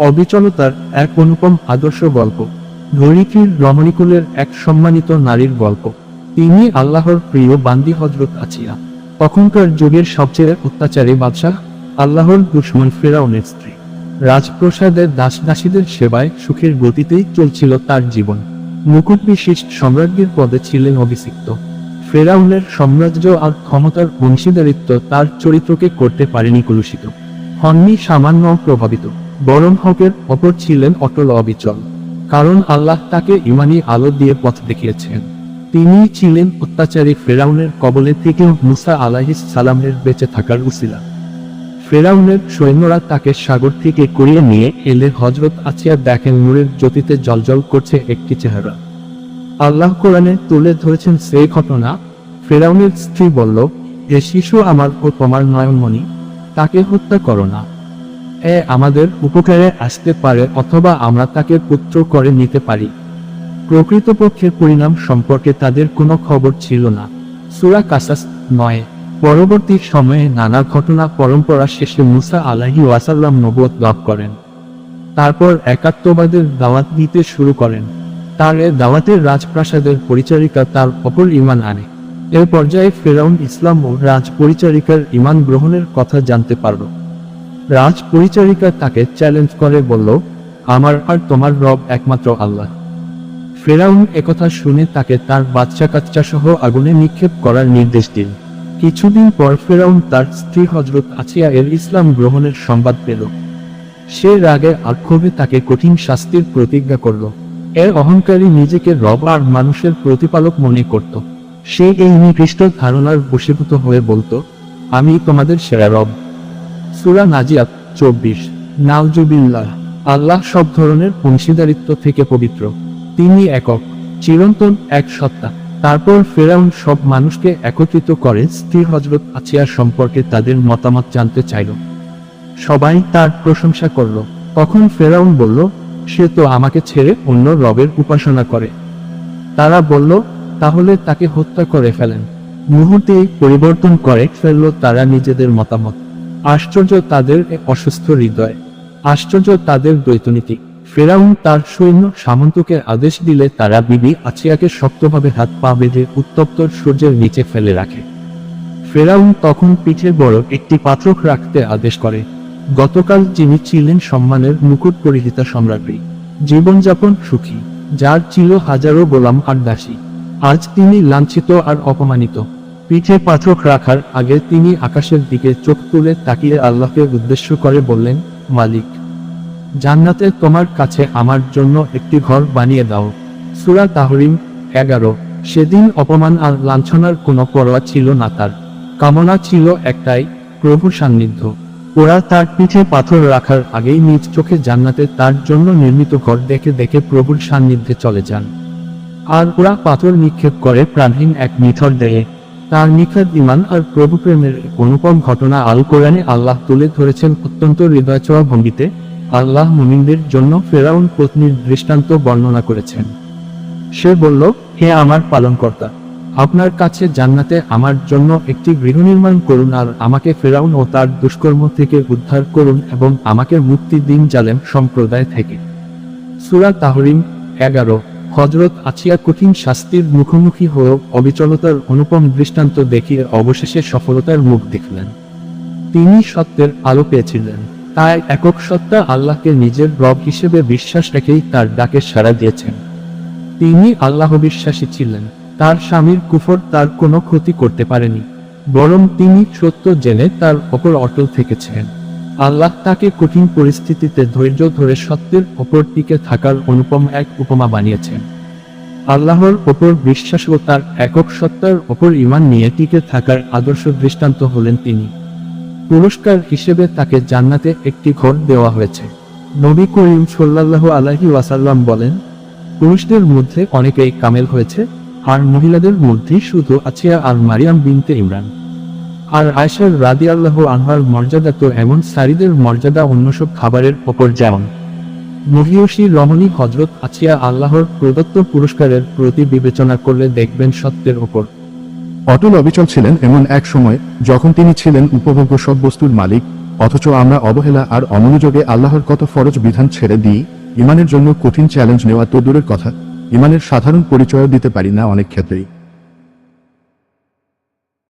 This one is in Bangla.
অবিচলতার এক অনুপম আদর্শ গল্প। ধরিত্রীর রমণীকুলের এক সম্মানিত নারীর গল্প। তিনি আল্লাহর প্রিয় বান্দি হজরত আছিয়া। তখনকার যুগের সবচেয়ে অত্যাচারী বাদশাহ আল্লাহর দুশ্মন ফেরাউনের স্ত্রী। রাজপ্রসাদের দাস দাসীদের সেবায় সুখের গতিতেই চলছিল তার জীবন। মুকুট বিশিষ্ট সম্রাজ্ঞীর পদে ছিলেন অভিষিক্ত। ফেরাউনের সাম্রাজ্য আর ক্ষমতার অংশীদারিত্ব তার চরিত্রকে করতে পারেনি কলুষিত। হননি সামান্য প্রভাবিত। বরং হকের অপর ছিলেন অটল অবিচল, কারণ আল্লাহ তাকে ইমানি আলো দিয়ে পথ দেখিয়েছেন। তিনি ছিলেন অত্যাচারী ফেরাউনের কবলে থেকেও মুসা আলাহিস সালামের বেঁচে থাকার উসিলা। ফেরাউনের সৈন্যরা তাকে সাগর থেকে করিয়ে নিয়ে এলে হজরত আছিয়া দেখেন নূরের জ্যোতিতে জলজল করছে একটি চেহারা। আল্লাহ কোরআনে তুলে ধরেছেন সেই ঘটনা। ফেরাউনের স্ত্রী বলল, এ শিশু আমার ও তোমার নয়নমণি, তাকে হত্যা করো না। এ আমাদের উপকারে আসতে পারে অথবা আমরা তাকে পুত্র করে নিতে পারি। প্রকৃতপক্ষের পরিণাম সম্পর্কে তাদের কোনো খবর ছিল না। সুরা কাসাস নয়। পরবর্তী সময়ে নানা ঘটনা পরম্পরা শেষে মুসা আলাহি ওয়াসাল্লাম নবুয়ত লাভ করেন। তারপর একাত্মবাদের দাওয়াত দিতে শুরু করেন। তার এ দাওয়াতের রাজপ্রাসাদের পরিচারিকা তার অপর ইমান আনে। এর পর্যায়ে ফেরাউন ইসলাম ও রাজ পরিচারিকার ইমান গ্রহণের কথা জানতে পারল। রাজ পরিচারিকা তাকে চ্যালেঞ্জ করে, বলল, আমার আর তোমার রব একমাত্র আল্লাহ। ফেরাউন একথা শুনে তাকে তার বাচ্চা কাচ্চা সহ আগুনে নিক্ষেপ করার নির্দেশ দিন কিছুদিন পর ফেরাউন তার স্ত্রী হজরত আছিয়া এর ইসলাম গ্রহণের সংবাদ পেল। সে রাগে আর ক্ষোভে তাকে কঠিন শাস্তির প্রতিজ্ঞা করল। এর অহংকারী নিজেকে রব আর মানুষের প্রতিপালক মনে করত। সে এই নিকৃষ্ট ধারণার বশীভূত হয়ে বলতো, আমি তোমাদের সেরা রব। সুরা নাজিয়াত চব্বিশ। নাউজুবিল্লাহ, আল্লাহ সব ধরনের অংশীদারিত্ব থেকে পবিত্র। তিনি একক, চিরন্তন এক সত্তা। তারপর ফেরাউন সব মানুষকে একত্রিত করে স্ত্রী হজরত আছিয়ার সম্পর্কে তাদের মতামত জানতে চাইল। সবাই তার প্রশংসা করল। তখন ফেরাউন বলল, সে তো আমাকে ছেড়ে অন্য রবের উপাসনা করে। তারা বলল, তাহলে তাকে হত্যা করে ফেলেন। মুহূর্তে পরিবর্তন করে ফেলল তারা নিজেদের মতামত। আশ্চর্য তাদের অসুস্থ হৃদয়। আশ্চর্য তাদের দ্বৈতনীতি। ফেরাউন তার সৈন্য সামন্তকে আদেশ দিলে তারা বিবি আছিয়াকে শক্তভাবে হাত পা বেঁধে উত্তপ্ত সূর্যের নিচে ফেলে রাখে। ফেরাউন তখন পিঠে বড় একটি পাত্রক রাখতে আদেশ করে। গতকাল যিনি ছিলেন সম্মানের মুকুট পরিহিতা সম্রাজ্ঞী। জীবনযাপন সুখী, যার ছিল হাজারো গোলাম আর দাসী। আজ তিনি লাঞ্ছিত আর অপমানিত। পিঠে পাথর রাখার আগে তিনি আকাশের দিকে চোখ তুলে তাকিয়ে আল্লাহকে উদ্দেশ্য করে বললেন, মালিক, জান্নাতে তোমার কাছে আমার জন্য একটি ঘর বানিয়ে দাও। সুরা তাহরিম এগারো, সেদিন অপমান আর লাঞ্ছনার কোনো পরোয়া ছিল না তার। কামনা ছিল একটাই, প্রভুর সান্নিধ্য। ওরা তার পিঠে পাথর রাখার আগেই নিজ চোখে জান্নাতে তার জন্য নির্মিত ঘর দেখে দেখে প্রভুর সান্নিধ্যে চলে যান। আর ওরা পাথর নিক্ষেপ করে প্রাণহীন এক নিথর দেহে তার নিখাত ইমান আর প্রভু প্রেমের অনুপম ঘটনা আল কোরআনে আল্লাহ তুলে ধরেছেন অত্যন্ত হৃদয় ছোঁয়া ভঙ্গিতে। আল্লাহ মুমিনদের জন্য ফেরাউন পত্নীর দৃষ্টান্ত বর্ণনা করেছেন। সে বলল, হে আমার পালনকর্তা, আপনার কাছে জান্নাতে আমার জন্য একটি গৃহ নির্মাণ করুন আর আমাকে ফেরাউন ও তার দুষ্কর্ম থেকে উদ্ধার করুন এবং আমাকে মুক্তি দিন জালেম সম্প্রদায় থেকে। সুরা তাহরিম এগারো। হজরত আছিয়া কঠিন শাস্তির মুখোমুখি হয়েও অবিচলতার অনুপম দৃষ্টান্ত দেখিয়ে অবশেষে সফলতার মুখ দেখলেন। তিনি সত্যের আলো পেয়েছিলেন। তাই একক সত্তা আল্লাহকে নিজের রব হিসেবে বিশ্বাস রেখেই তার ডাকে সাড়া দিয়েছেন। তিনি আল্লাহ বিশ্বাসী ছিলেন। তার স্বামীর কুফর তার কোনো ক্ষতি করতে পারেনি। বরং তিনি সত্য জেনে তার ওপর অটল থেকেছেন। আল্লাহ তাকে কঠিন পরিস্থিতিতে ধৈর্য ধরে সত্যের ওপর টিকে থাকার অনুপম এক উপমা বানিয়েছেন। আল্লাহর ওপর বিশ্বাস ও তার একক সত্তার ওপর ইমান নিয়ে টিকে থাকার আদর্শ দৃষ্টান্ত হলেন তিনি। পুরস্কার হিসেবে তাকে জান্নাতে একটি ঘর দেওয়া হয়েছে। নবী করিম সাল্লাল্লাহু আলাইহি ওয়াসাল্লাম বলেন, পুরুষদের মধ্যে অনেকেই কামেল হয়েছে, আর মহিলাদের মধ্যে শুধু আছিয়া আর মারিয়াম বিনতে ইমরান। আর আয়সার রাদি আল্লাহ আনহার মর্যাদা তো এমন সারিদের মর্যাদা অন্য সব খাবারের ওপর যেমন। মহিয়সী রমণী হজরত আছিয়া আল্লাহর প্রদত্ত পুরস্কারের প্রতি বিবেচনা করলে দেখবেন সত্যের ওপর। অটল অবিচল ছিলেন এমন এক সময় যখন তিনি ছিলেন উপভোগ্য সব বস্তুর মালিক, অথচ আমরা অবহেলা আর অমনোযোগে আল্লাহর কত ফরজ বিধান ছেড়ে দিই, ইমানের জন্য কঠিন চ্যালেঞ্জ নেওয়া তো দূরের কথা। ইমানের সাধারণ পরিচয়ও দিতে পারি না অনেক ক্ষেত্রেই।